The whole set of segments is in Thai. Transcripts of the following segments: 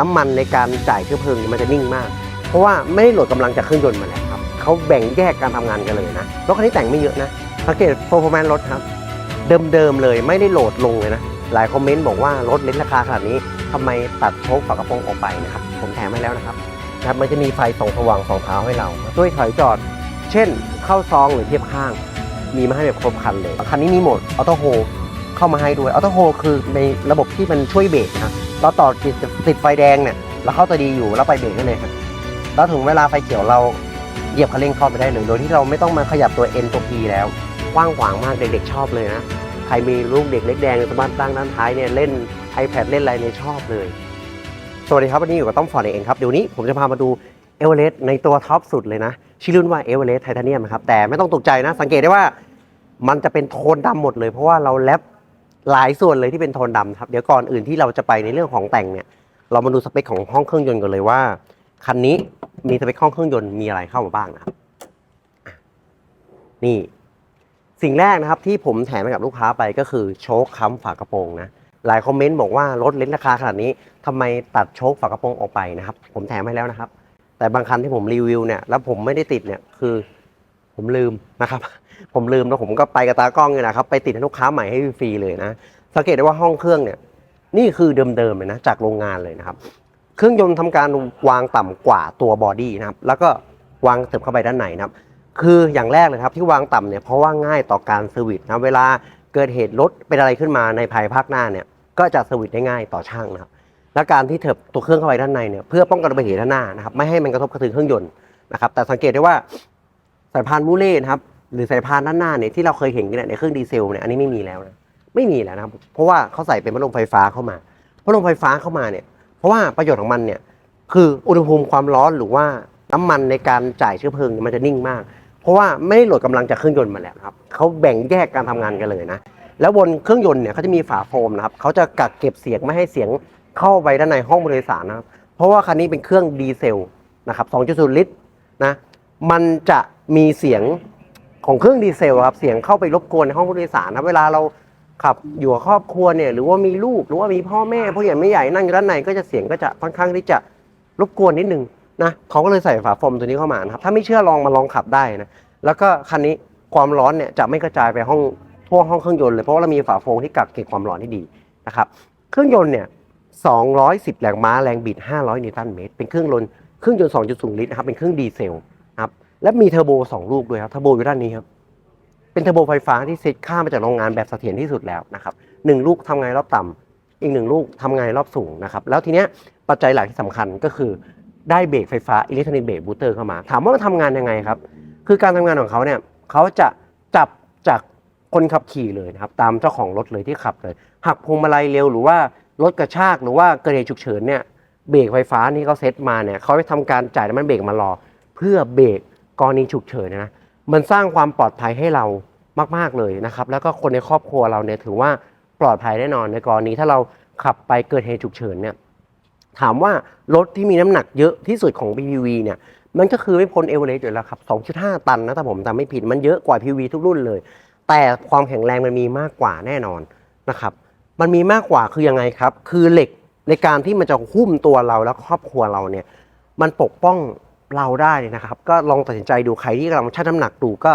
น้ำมันในการจ่ายเชื้อเพลิงมันจะนิ่งมาก เพราะว่าไม่ได้โหลดกำลังจากเครื่องยนต์มาแล้วครับเขาแบ่งแยกการทำงานกันเลยนะรถคันนี้แต่งไม่เยอะนะสังเกต performance รถครับ เดิมๆเลยไม่ได้โหลดลงเลยนะหลายคอมเมนต์บอกว่ารถเล็กราคาขนาดนี้ทำไมตัดโชคฝากระโปรงออกไปนะครับผมแถมให้แล้วนะครับนะครับมันจะมีไฟส่องสว่างสองเท้าให้เราช่วยถอยจอด เช่นเข้าซองหรือเทียบข้าง มีมาให้แบบครบคันเลยคันนี้มีโหมดออโต้โฮ เข้ามาให้ด้วยออโต้โฮคือในระบบที่มันช่วยเบรกนะเราต่อติดติดไฟแดงเนี่ยเราเข้าตัวดีอยู่แล้วไปเบรกได้เลยครับแล้วถึงเวลาไฟเขียวเราเหยียบคันเร่งเข้าไปได้เลยโดยที่เราไม่ต้องมาขยับตัว N ตัว P แล้วกว้างขวางมากเด็กๆชอบเลยนะใครมีลูกเด็กเล็กแดงสามารถตั้งด้านท้ายเนี่ยเล่น iPad เล่นอะไรเนี่ยชอบเลยสวัสดีครับวันนี้อยู่กับต้อมฟอร์ดเองครับเดี๋ยวนี้ผมจะพามาดูเอเวอเรสต์ในตัวท็อปสุดเลยนะชื่อรุ่นว่าเอเวอเรสต์ไทเทเนียมครับแต่ไม่ต้องตกใจนะ สังเกตได้ว่ามันจะเป็นโทนดำหมดเลยเพราะว่าเราแลบ หลายส่วนเลยที่เป็นโทนดำครับ เดี๋ยวก่อนอื่นที่เราจะไปในเรื่องของแต่งเนี่ย เรามาดูสเปคของห้องเครื่องยนต์กันเลยว่า คันนี้มีสเปคห้องเครื่องยนต์มีอะไรเข้ามาบ้างนะครับ นี่ สิ่งแรกนะครับที่ผมแถมให้กับลูกค้าไปก็คือโชคค้ำฝากระโปรงนะหลายคอมเมนต์บอกว่ารถเลนส์ราคาขนาดนี้ทำไมตัดโชคฝากระโปรงออกไปนะครับ ผมแถมให้แล้วนะครับ แต่บางคันที่ผมรีวิวเนี่ยแล้วผมไม่ได้ติดเนี่ยคือ ผมลืมนะครับ ผมลืมแล้วผมก็ไปกับตากล้องเนี่ยนะครับ ไปติดให้ลูกค้าใหม่ให้ฟรีเลยนะ สังเกตได้ว่าห้องเครื่องเนี่ย นี่คือเดิมๆเลยนะ จากโรงงานเลยนะครับ เครื่องยนต์ทำการวางต่ำกว่าตัวบอดี้นะครับ แล้วก็วางเติบเข้าไปด้านในนะครับ คืออย่างแรกเลยครับที่วางต่ำเนี่ยเพราะว่าง่ายต่อการเซอร์วิสนะเวลาเกิดเหตุรถเป็นอะไรขึ้นมาในภายภาคหน้าเนี่ย ก็จะเซอร์วิสได้ง่ายต่อช่างนะครับ และการที่เถิบตัวเครื่องเข้าไปด้านในเนี่ยเพื่อป้องกันอุบัติเหตุด้านหน้านะครับ ไม่ให้มันกระทบกระเทือนเครื่องยนต์นะครับ แต่สังเกตได้ว่า สายพานมูเล่นะครับหรือสายพานด้านหน้าเนี่ยที่เราเคยเห็นกันในเครื่องดีเซลเนี่ยอันนี้ไม่มีแล้วนะไม่มีแล้วนะครับเพราะว่าเขาใส่เป็นพัดลมไฟฟ้าเข้ามาพัดลมไฟฟ้าเข้ามาเนี่ยเพราะว่าประโยชน์ของมันเนี่ยคืออุณหภูมิความร้อนหรือว่าน้ำมันในการจ่ายเชื้อเพลิงมันจะนิ่งมาก เพราะว่าไม่ได้โหลดกำลังจากเครื่องยนต์มาแล้วครับเขาแบ่งแยกการทำงานกันเลยนะแล้วบนเครื่องยนต์เนี่ยเขาจะมีฝาโฟมนะครับเขาจะกักเก็บเสียงไม่ให้เสียงเข้าไปด้านในห้องโดยสารนะครับเพราะว่าคันนี้เป็นเครื่องดีเซลนะครับ 2.0 ลิตรนะมันจะ มีเสียงของเครื่องดีเซลครับเสียงเข้าไปรบกวนในห้องผู้โดยสารนะเวลาเราขับอยู่กับครอบครัวเนี่ยหรือว่ามีลูกหรือว่ามีพ่อแม่ผู้ใหญ่ไม่ใหญ่นั่งอยู่ด้านในก็จะเสียงก็จะค่อนข้างที่จะรบกวนนิดนึงนะเขาก็เลยใส่ฝาโฟมตัวนี้เข้ามานะครับถ้าไม่เชื่อลองมาลองขับได้นะแล้วก็คันนี้ความร้อนเนี่ยจะไม่กระจายไปห้องทั่วห้องเครื่องยนต์เลยเพราะว่าเรามีฝาโฟมที่กักเก็บความร้อนที่ดีนะครับเครื่องยนต์เนี่ย210 แรงม้าแรงบิด 500 นิวตันเมตร เป็นเครื่องยนต์เครื่องยนต์ 2.0 ลิตรนะครับเป็นเครื่องดีเซล และมีเทอร์โบ2ลูกด้วยครับเทอร์โบอยู่ด้านนี้ครับเป็นเทอร์โบไฟฟ้าที่เซ็ตค่ามาจากโรงงานแบบเสถียรที่สุดแล้วนะครับหนึ่งลูกทำไงรอบต่ำอีกหนึ่งลูกทำไงรอบสูงนะครับแล้วทีเนี้ยปัจจัยหลักที่สำคัญก็คือได้เบรกไฟฟ้าอิเล็กทรอนิกส์เบรกบูสเตอร์เข้ามา ถามว่ามันทำงานยังไงครับ คือการทำงานของเขาเนี่ยเขาจะจับจากคนขับขี่เลยนะครับตามเจ้าของรถเลยที่ขับเลย หักพวงมาลัยเร็วหรือว่ารถกระชากหรือว่าเกิดเหตุฉุกเฉินเนี่ยเบรกไฟฟ้านี่เขาเซตมาเนี่ยเขาไปทำการจ่ายน้ำมันเบรกมารอ เพื่อเบรก กรณีฉุกเฉินนะมันสร้างความปลอดภัยให้เรามาก ๆ เลยนะครับ แล้วก็คนในครอบครัวเราเนี่ยถือว่าปลอดภัยแน่นอนในกรณีถ้าเราขับไปเกิดเหตุฉุกเฉินเนี่ยถามว่ารถที่มีน้ำหนักเยอะที่สุดของ PPV เนี่ยมันก็คือไม่พ้นเอเวอเรสต์อยู่แล้วครับ 2.5 ตันนะถ้าผมจำไม่ผิดมันเยอะกว่า PPV ทุกรุ่นเลย แต่ความแข็งแรงมันมีมากกว่าแน่นอนนะครับ มันมีมากกว่าคือยังไงครับ คือเหล็กในการที่มันจะหุ้มตัวเราและครอบครัวเราเนี่ย มันปกป้อง เราได้นะครับ ก็ลองตัดสินใจดูใครที่กำลังชั่งน้ำหนักดูก็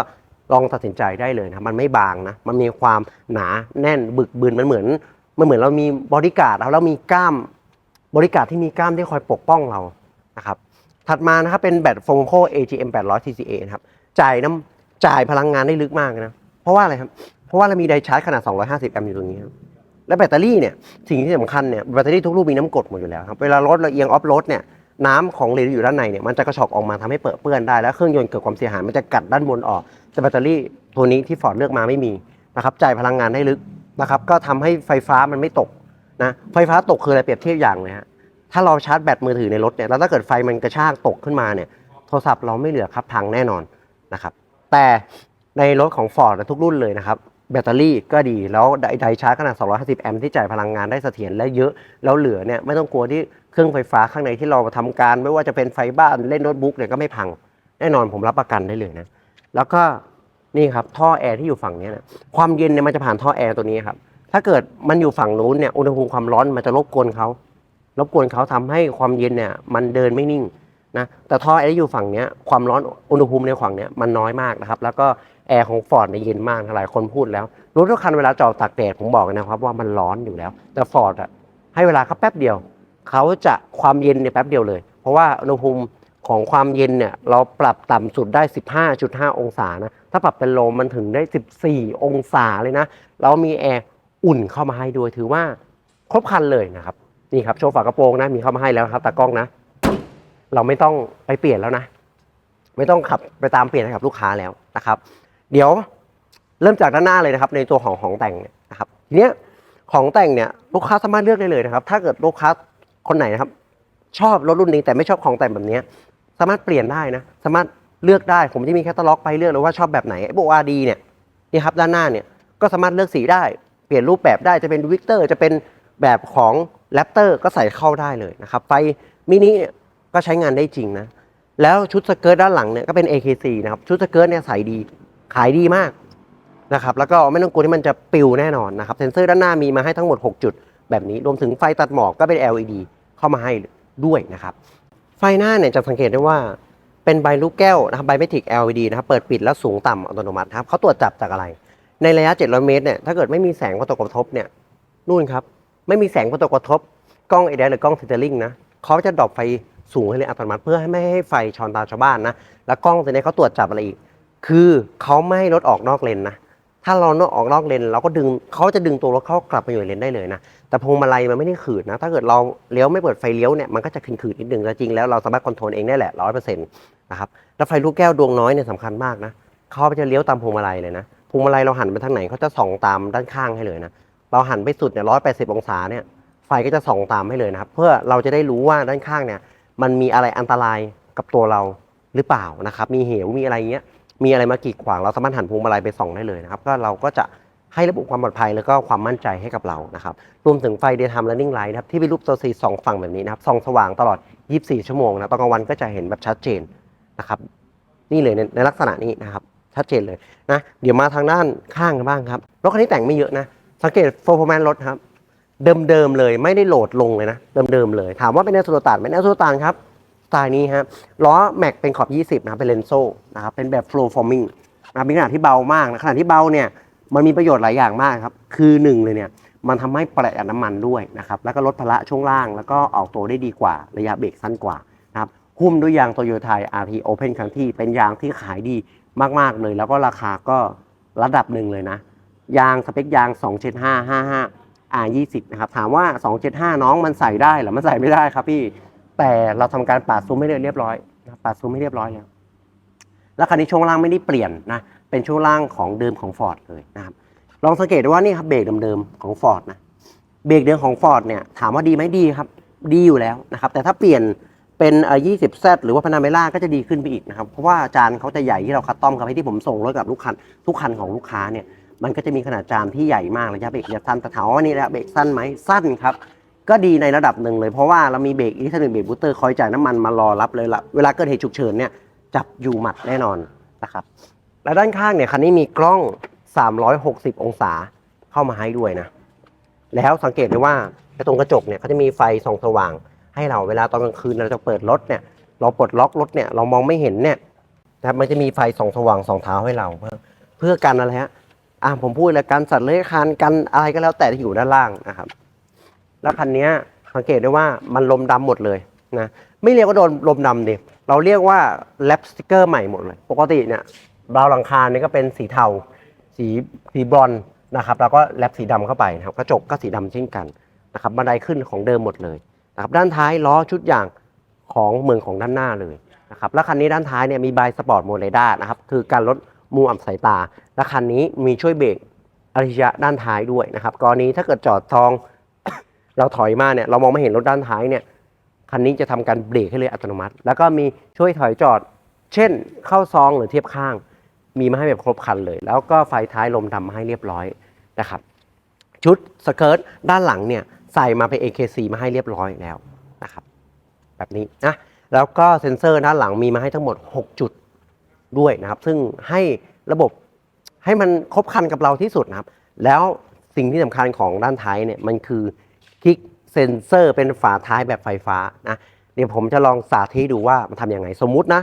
ลองตัดสินใจได้เลยนะมันไม่บางนะมันมีความหนาแน่นบึกบึนมันเหมือนมันเหมือนเรามีบอดี้การ์ดแล้วเรามีกล้ามบริการที่มีกล้ามที่คอยปกป้องเรานะครับถัดมานะครับเป็นแบตฟงโค AGM 800 TCA นะครับจ่ายน้ำจ่ายพลังงานได้ลึกมากนะเพราะว่าอะไรครับเพราะว่าเรามีไดชาร์จขนาด 250 แอมป์อยู่ตรงนี้ครับและแบตเตอรี่เนี่ยสิ่งที่สำคัญเนี่ยแบตเตอรี่ทุกลูกมีน้ำกรดหมดอยู่แล้วครับเวลารถเราเอียงออฟโรดเนี่ย น้ำของเหลวอยู่ด้านในเนี่ยมันจะกระชอกออกมาทำให้เปิดเปื้อนได้แล้วเครื่องยนต์เกิดความเสียหายมันจะกัดด้านบนออก แต่แบตเตอรี่ตัวนี้ที่ฟอร์ดเลือกมาไม่มีนะครับจ่ายพลังงานได้ลึกนะครับก็ทำให้ไฟฟ้ามันไม่ตกนะไฟฟ้าตกคืออะไรเปรียบเทียบอย่างเลยฮะถ้าเราชาร์จแบตมือถือในรถเนี่ยแล้วถ้าเกิดไฟมันกระชากตกขึ้นมาเนี่ยโทรศัพท์เราไม่เหลือครับพังแน่นอนนะครับแต่ในรถของ Ford ทุกรุ่นเลยนะครับ แบตเตอรี่ก็ดีแล้วไดชาร์จขนาด 250 แอมป์ที่จ่ายพลังงานได้เสถียรและเยอะ แล้วเหลือเนี่ยไม่ต้องกลัวที่เครื่องไฟฟ้าข้างในที่เราทำการ ไม่ว่าจะเป็นไฟบ้านเล่นโน้ตบุ๊กเนี่ยก็ไม่พัง แน่นอนผมรับประกันได้เลยนะ แล้วก็นี่ครับท่อแอร์ที่อยู่ฝั่งนี้นะความเย็นเนี่ยมันจะผ่านท่อแอร์ตัวนี้ครับถ้าเกิดมันอยู่ฝั่งนู้นเนี่ยอุณหภูมิความร้อนมันจะรบกวนเขารบกวนเขาทำให้ความเย็นเนี่ยมันเดินไม่นิ่งนะแต่ท่อแอร์ที่อยู่ฝั่งนี้ความร้อนอุณหภูมิในฝั่งเนี้ยมันน้อยมากนะครับ แล้วก็ แอร์ของฟอร์ดเนี่ยเย็นมากหลายคนพูดแล้วรถทุกคันเวลาจอดตากแดดผมบอกนะครับว่ามันร้อนอยู่แล้ว แต่ฟอร์ดอะให้เวลาเขาแป๊บเดียวเขาจะความเย็นเนี่ยแป๊บเดียวเลย เพราะว่าอุณหภูมิของความเย็นเนี่ยเราปรับต่ำสุดได้ 15.5 องศานะถ้าปรับเป็นโลมมันถึงได้ 14 องศาเลยนะเรามีแอร์อุ่นเข้ามาให้ด้วยถือว่าครบครันเลยนะครับนี่ครับโชว์ฝากระโปรงนะมีเข้ามาให้แล้วครับตากล้องนะ เราไม่ต้องไปเปลี่ยนแล้วนะ ไม่ต้องขับไปตามเปลี่ยนให้กับลูกค้าแล้วนะครับ เดี๋ยวเริ่มจากด้านหน้าเลยนะครับ ในตัวของของแต่งเนี่ยนะครับทีเนี้ยของแต่งเนี่ยลูกค้าสามารถเลือกได้เลยนะครับ ถ้าเกิดลูกค้าคนไหนนะครับ ชอบรถรุ่นนี้แต่ไม่ชอบของแต่งแบบเนี้ยสามารถเปลี่ยนได้นะ สามารถเลือกได้ผมจะมีแคตตาล็อกไปเลือกเลยว่าชอบแบบไหนไอ้โบอาร์ดีเนี่ยนี่ครับด้านหน้าเนี่ยก็สามารถเลือกสีได้ เปลี่ยนรูปแบบได้จะเป็นวิกเตอร์จะเป็นแบบของแรปเตอร์ก็ใส่เข้าได้เลยนะครับไฟมินิก็ใช้งานได้จริงนะแล้วชุดสเกิร์ตด้านหลังเนี่ยก็เป็น AKC นะครับชุดสเกิร์ตเนี่ยใส่ดี ขายดีมากนะครับแล้วก็ไม่ต้องกลัวที่มันจะปิวแน่นอนนะครับเซ็นเซอร์ด้านหน้ามีมาให้ทั้งหมด 6 จุด แบบนี้รวมถึงไฟตัดหมอกก็เป็น LED เข้ามาให้ด้วยนะครับไฟหน้าเนี่ยจะสังเกตได้ว่าเป็นใบลูกแก้วนะครับไบเมทริก LED นะครับเปิดปิดแล้วสูงต่ำอัตโนมัติครับเขาตรวจจับจากอะไร ในระยะ 700 เมตรเนี่ยถ้าเกิดไม่มีแสงกระทบกระทบเนี่ยนู่นครับไม่มีแสงกระทบกระทบกล้องเอเดหรือกล้องซิเตอร์ลิงนะเขาจะดรอปไฟสูงให้เลยอัตโนมัติเพื่อให้ไม่ให้ไฟชอนตาชาวบ้านนะแล้วกล้องตัวนี้เขาตรวจจับอะไรอีก คือเขาไม่ให้รถออกนอกเลนนะ ถ้าเราออกนอกเลนเราก็ดึงเขาจะดึงตัวรถเข้ากลับมาอยู่ในเลนได้เลยนะ แต่พวงมาลัยมันไม่ได้ขืดนะ ถ้าเกิดเราเลี้ยวไม่เปิดไฟเลี้ยวเนี่ยมันก็จะขืดๆนิดนึงแต่จริงแล้วเราสามารถคอนโทรลเองได้แหละร้อยเปอร์เซ็นต์นะครับ แล้วไฟลูกแก้วดวงน้อยเนี่ยสำคัญมากนะเขาจะเลี้ยวตามพวงมาลัยเลยนะ พวงมาลัยเราหันไปทางไหนเขาจะส่องตามด้านข้างให้เลยนะ เราหันไปสุดเนี่ยร้อยแปดสิบองศาเนี่ยไฟก็จะส่องตามให้เลยนะครับ เพื่อเราจะได้รู้ว่าด้านข้างเนี่ยมันมีอะไรอันตรายกับตัวเราหรือเปล่านะครับ มีเหวมีอะไรเงี้ย มีอะไรมากีดขวางเราสามารถหันพวงมาลัยไปส่องได้เลยนะครับก็เราก็จะให้ระบุความปลอดภัยแล้วก็ความมั่นใจให้กับเรานะครับรวมถึงไฟ daytime running light นะครับที่เป็นรูปตัวซีสองฝั่งแบบนี้นะครับส่องสว่างตลอด 24 ชั่วโมงนะตอนกลางวันก็จะเห็นแบบชัดเจนนะครับนี่เลยในในลักษณะนี้นะครับชัดเจนเลยนะเดี๋ยวมาทางด้านข้างกันบ้างครับรถคันนี้แต่งไม่เยอะนะสังเกต performance รถครับเดิมๆเลยไม่ได้โหลดลงเลยนะเดิมๆเลย ถามว่าเป็นแนวสุลต่านไหมแนวสุลต่านครับ ตล์นี้ครับล้อแม็กเป็นขอบ 20 นะเป็นเลนโซ่นะครับเป็นแบบ flow forming นะเป็นขนาดที่เบามากนะขนาดที่เบาเนี่ยมันมีประโยชน์หลายอย่างมากครับ คือหนึ่งเลยเนี่ยมันทำให้ประหยัดน้ำมันด้วยนะครับแล้วก็ลดภาระช่วงล่าง แล้วก็ออกตัวได้ดีกว่าระยะเบรกสั้นกว่านะครับหุ้มด้วยยางโตโยต้า RT Open ครั้งที่เป็นยางที่ขายดีมาก ๆ เลย แล้วก็ราคาก็ระดับหนึ่งเลยนะ ยางสเปคยาง 27555 R20 นะครับถามว่า 275 น้องมันใส่ได้หรือมันใส่ไม่ได้ครับพี่ แต่เราทำการปาดซุ้มให้เรียบร้อยนะปาดซุ้มให้เรียบร้อยแล้วแล้วคันนี้ช่วงล่างไม่ได้เปลี่ยนนะเป็นช่วงล่างของเดิมของ Ford เลยนะครับลองสังเกตดูว่านี่ครับเบรกเดิมๆของ Ford นะเบรกเดิมของ Ford เนี่ยถามว่าดีไหมดีครับ ดีอยู่แล้วนะครับ แต่ถ้าเปลี่ยนเป็นเอ่อ 20Z หรือว่าพานาเมล่าก็จะดีขึ้นไปอีกนะครับ เพราะว่าจานเขาจะใหญ่ที่เราคัสตอมกับให้ที่ผมส่งรถกับลูกคันทุกคันของลูกค้าเนี่ยมันก็จะมีขนาดจานที่ใหญ่มากระยะเบรกจะสั้นแต่ถามว่านี่ระยะเบรกสั้นไหมสั้นครับ ก็ดีในระดับหนึ่งเลยเพราะว่าเรามีเบรกอิเล็กทรอนิกส์เบรกบูสเตอร์คอยจ่ายน้ำมันมารอรับเลยละเวลาเกิดเหตุฉุกเฉินเนี่ยจับอยู่หมัดแน่นอนนะครับและด้านข้างเนี่ยคันนี้มีกล้อง 360 องศาเข้ามาให้ด้วยนะ แล้วสังเกตได้ว่าตรงกระจกเนี่ยเขาจะมีไฟส่องสว่าง ให้เราเวลาตอนกลางคืนเราจะเปิดรถเนี่ยเราปลดล็อกรถเนี่ยเรามองไม่เห็นเนี่ยนะครับมันจะมีไฟส่องสว่างส่องเท้าให้เรา เพื่อเพื่อกันอะไรฮะอะผมพูดเลยกันสัตว์เลื้อยคลานกันอะไรก็แล้วแต่ที่อยู่ด้านล่างนะครับ แล้วคันนี้สังเกตได้ว่ามันลมดำหมดเลยนะไม่เรียกว่าโดนลมดำดิเราเรียกว่าแลปสติกเกอร์ใหม่หมดเลย ปกติเนี่ยราวหลังคาเนี่ยก็เป็นสีเทา สีสีบรอนนะครับแล้วก็แลปสีดำเข้าไปนะครับกระจกก็สีดำเช่นกันนะครับบันไดขึ้นของเดิมหมดเลยนะครับด้านท้ายล้อชุดอย่างของเมืองของด้านหน้าเลยนะครับแล้วคันนี้ด้านท้ายเนี่ยมีบายสปอร์ตโมเรดานะครับคือการลดมุมอับสายตา และคันนี้มีช่วยเบรกอัจฉริยะด้านท้ายด้วยนะครับกรณีถ้าเกิดจอดทอง เราถอยมาเนี่ยเรามองไม่เห็นรถด้านท้ายเนี่ยคันนี้จะทำการเบรกให้เลยอัตโนมัติ แล้วก็มีช่วยถอยจอด เช่นเข้าซองหรือเทียบข้าง มีมาให้แบบครบคันเลย แล้วก็ไฟท้ายลมดำมาให้เรียบร้อยนะครับชุดสเกิร์ตด้านหลังเนี่ยใส่มาเป็น AKC มาให้เรียบร้อยแล้วนะครับแบบนี้นะแล้วก็เซ็นเซอร์ด้านหลังมีมาให้ทั้งหมด 6 จุดด้วยนะครับ ซึ่งให้ระบบให้มันครบคันกับเราที่สุดนะครับ แล้วสิ่งที่สำคัญของด้านท้ายเนี่ยมันคือ คลิกเซ็นเซอร์เป็นฝาท้ายแบบไฟฟ้านะเดี๋ยวผมจะลองสาธิตดูว่ามันทำยังไง สมมุตินะ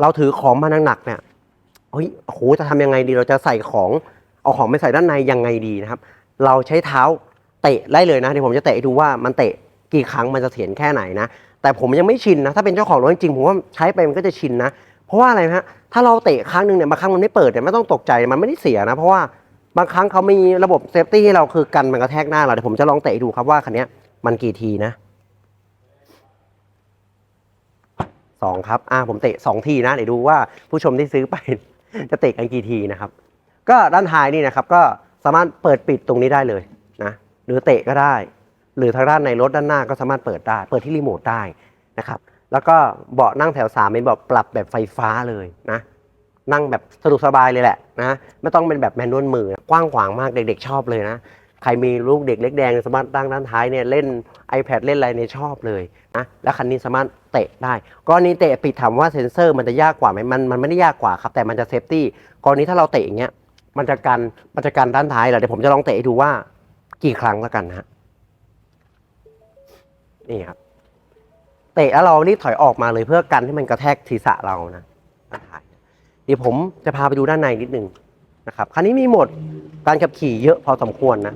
เราถือของมาหนักๆเนี่ยเฮ้ยโหจะทำยังไงดีเราจะใส่ของเอาของไปใส่ด้านในยังไงดีนะครับ เราใช้เท้าเตะได้เลยนะเดี๋ยวผมจะเตะดูว่ามันเตะกี่ครั้งมันจะเถียนแค่ไหนนะแต่ผมยังไม่ชินนะถ้าเป็นเจ้าของรถจริงๆผมว่าใช้ไปมันก็จะชินนะ เพราะว่าอะไรฮะถ้าเราเตะครั้งหนึ่งเนี่ยบางครั้งมันไม่เปิดเนี่ยไม่ต้องตกใจมันไม่ได้เสียนะเพราะว่า บางครั้งเขามีระบบเซฟตี้ให้เราคือกันมันกระแทกหน้าเราเดี๋ยวผมจะลองเตะดูครับว่าคันนี้มันกี่ทีนะสองครับ อ่า ผมเตะสองทีนะ เดี๋ยวดูว่าผู้ชมที่ซื้อไป จะเตะกันกี่ทีนะครับ ก็ด้านท้ายนี่นะครับ ก็สามารถเปิดปิดตรงนี้ได้เลยนะ หรือเตะก็ได้ หรือทางด้านในรถด้านหน้าก็สามารถเปิดได้ เปิดที่รีโมทได้นะครับ แล้วก็เบาะนั่งแถวสามเป็นเบาะปรับแบบไฟฟ้าเลยนะ นั่งแบบสะดวกสบายเลยแหละนะไม่ต้องเป็นแบบแมนนวลมือกว้างขวางมากเด็กๆชอบเลยนะ ใครมีลูกเด็กเล็กแดงสามารถตั้งด้านท้ายเนี่ยเล่น iPad เล่นอะไรเนี่ยชอบเลยนะแล้วคันนี้สามารถเตะได้กรณีเตะปิดถามว่าเซ็นเซอร์มันจะยากกว่าไหมมันมันไม่ได้ยากกว่าครับแต่มันจะเซฟตี้กรณีถ้าเราเตะอย่างเงี้ยมันจะกันมันจะกันด้านท้ายเหรอเดี๋ยวผมจะลองเตะให้ดูว่ากี่ครั้งแล้วกันนะนี่ครับเตะแล้วเรารีบถอยออกมาเลยเพื่อกันให้มันกระแทกศีรษะเรานะ เดี๋ยวผมจะพาไปดูด้านในนิดนึงนะครับคันนี้มีโหมดการขับขี่เยอะพอสมควรนะ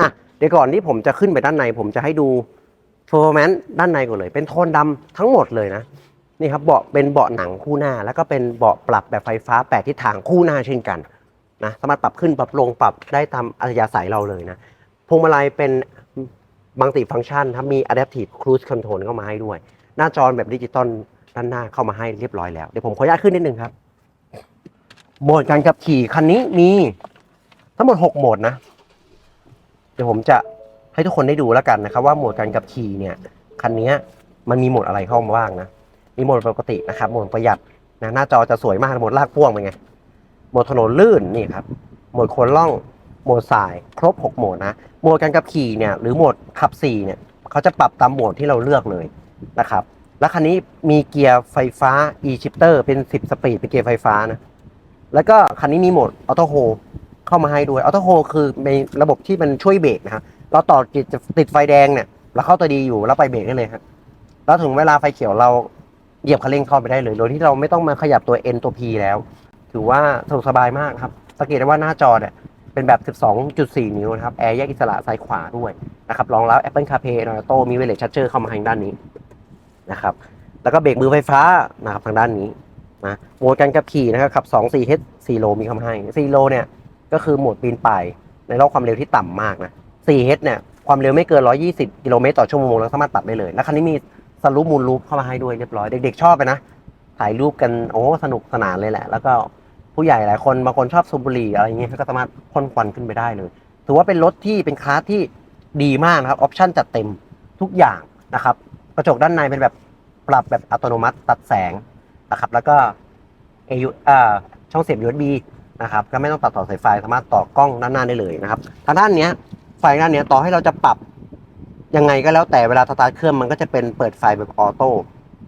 อะเดี๋ยวก่อนที่ผมจะขึ้นไปด้านใน ผมจะให้ดู performance ด้านในก่อนเลย เป็นโทนดำทั้งหมดเลยนะนี่ครับเบาะเป็นเบาะหนังคู่หน้า แล้วก็เป็นเบาะปรับแบบไฟฟ้าแปดทิศทางคู่หน้าเช่นกันนะสามารถปรับขึ้นปรับลงปรับได้ตามอัธยาศัยเราเลยนะพวงมาลัยเป็นมัลติฟังก์ชันครับมี adaptive cruise control เข้ามาให้ด้วย หน้าจอแบบดิจิตอลด้านหน้าเข้ามาให้เรียบร้อยแล้ว เดี๋ยวผมขออนุญาตขึ้นนิดนึงครับ โหมดการขับขี่คันนี้มีทั้งหมด 6 โหมดนะ เดี๋ยวผมจะให้ทุกคนได้ดูแล้วกันนะครับว่าโหมดการขับขี่เนี่ยคันนี้มันมีโหมดอะไรเข้ามาบ้างนะ มีโหมดปกตินะครับ โหมดประหยัดนะหน้าจอจะสวยมากโหมดลากพ่วงเป็นไงโหมดถนนลื่นนี่ครับโหมดโคนล่องโหมดสายครบ 6 โหมดนะโหมดการขับขี่เนี่ยหรือโหมดขับ4เนี่ยเขาจะปรับตามโหมดที่เราเลือกเลยนะครับ แล้วคันนี้มีเกียร์ไฟฟ้า e-shifter เป็น 10 สปีดเป็นเกียร์ไฟฟ้านะ แล้วก็คันนี้มีโหมดออโต้โฮเข้ามาให้ด้วยออโต้โฮคือเป็นระบบที่มันช่วยเบรกนะครับเราต่อติดติดไฟแดงเนี่ยเราเข้าตัวดีอยู่แล้วไปเบรกได้เลยครับแล้วถึงเวลาไฟเขียวเราเหยียบคันเร่งเข้าไปได้เลยโดยที่เราไม่ต้องมาขยับตัว N ตัว P แล้ว ถือว่าสะดวกสบายมากครับสังเกตได้ว่าหน้าจอเนี่ยเป็นแบบ 12.4 นิ้วนะครับ แอร์แยกอิสระซ้ายขวาด้วยนะครับ รองรับ Apple CarPlay Android Auto มี Wireless Charger เข้ามาทางด้านนี้นะครับ แล้วก็เบรกมือไฟฟ้านะครับทางด้านนี้ นะโหมดการขับขี่นะครับขับ 2 4 h 4โลมีคำให้4โลเนี่ยก็คือโหมดปีนป่ายในรอบความเร็วที่ต่ำมากนะ4 h เนี่ยความเร็วไม่เกิน 120 กิโลเมตรต่อชั่วโมงแล้วสามารถปรับได้เลย แล้วคันนี้มีสลูปมูลลูปเข้ามาให้ด้วยเรียบร้อย เด็กๆชอบไปนะ ถ่ายรูปกันโอ้สนุกสนานเลยแหละ แล้วก็ผู้ใหญ่หลายคนบางคนชอบสูบบุหรี่อะไรอย่างเงี้ยก็สามารถพ่นควันขึ้นไปได้เลย ถือว่าเป็นรถที่เป็นคลาสที่ดีมากนะครับออปชั่นจัดเต็มทุกอย่างนะครับ กระจกด้านในเป็นแบบปรับแบบอัตโนมัติตัดแสง นะครับ แล้วก็ AU อ่าช่องเสียบ USB นะครับก็ไม่ต้องตัดต่อสายไฟสามารถต่อกล้องด้านหน้าได้เลยนะครับทางด้านเนี้ยไฟด้านเนี้ยต่อให้เราจะปรับยังไงก็แล้วแต่เวลาสตาร์ทเครื่องมันก็จะเป็นเปิดไฟแบบออโต้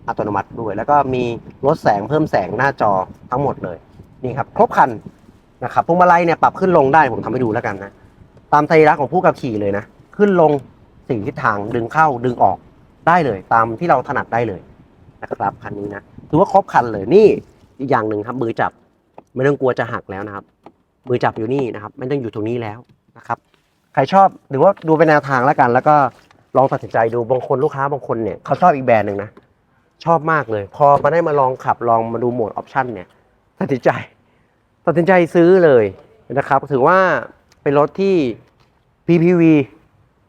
อัตโนมัติด้วย แล้วก็มีลดแสงเพิ่มแสงหน้าจอทั้งหมดเลยนี่ครับ ครบครันนะครับพวงมาลัยเนี่ยปรับขึ้นลงได้ผมทำให้ดูแล้วกันนะตามใจรักของผู้ขับขี่เลยนะขึ้นลงสี่ทิศทางดึงเข้าดึงออกได้เลย ตามที่เราถนัดได้เลยนะครับคันนี้นะ ถือว่าครบคันเลยนี่อีกอย่างหนึ่งครับ มือจับไม่ต้องกลัวจะหักแล้วนะครับ มือจับอยู่นี่นะครับ ไม่ต้องอยู่ตรงนี้แล้วนะครับ ใครชอบหรือว่าดูเป็นแนวทางแล้วกัน แล้วก็ลองตัดสินใจดูบางคนลูกค้าบางคนเนี่ยเขาชอบอีกแบรนด์หนึ่งนะชอบมากเลย พอมาได้มาลองขับลองมาดูโหมดออปชันเนี่ยตัดสินใจตัดสินใจซื้อเลยนะครับ ถือว่าเป็นรถที่ PPV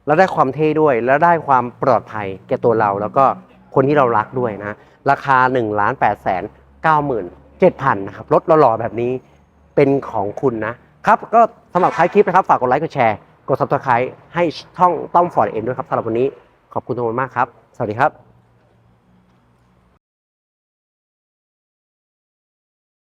แล้วได้ความเท่ด้วย แล้วได้ความปลอดภัยแก่ตัวเรา แล้วก็คนที่เรารักด้วยนะ ราคา1นึ่งล้านแปดแสนเก้าหมื่นเจ็ดพันนะครับรถหล่อๆแบบนี้เป็นของคุณนะครับ ก็สำหรับท้ายคลิปนะครับ ฝากกดไลค์กดแชร์ กด subscribe ให้ช่องต้อมฟอร์ดเอ็นด้วยครับสำหรับวันนี้ขอบคุณทุกคนมากครับ สวัสดีครับ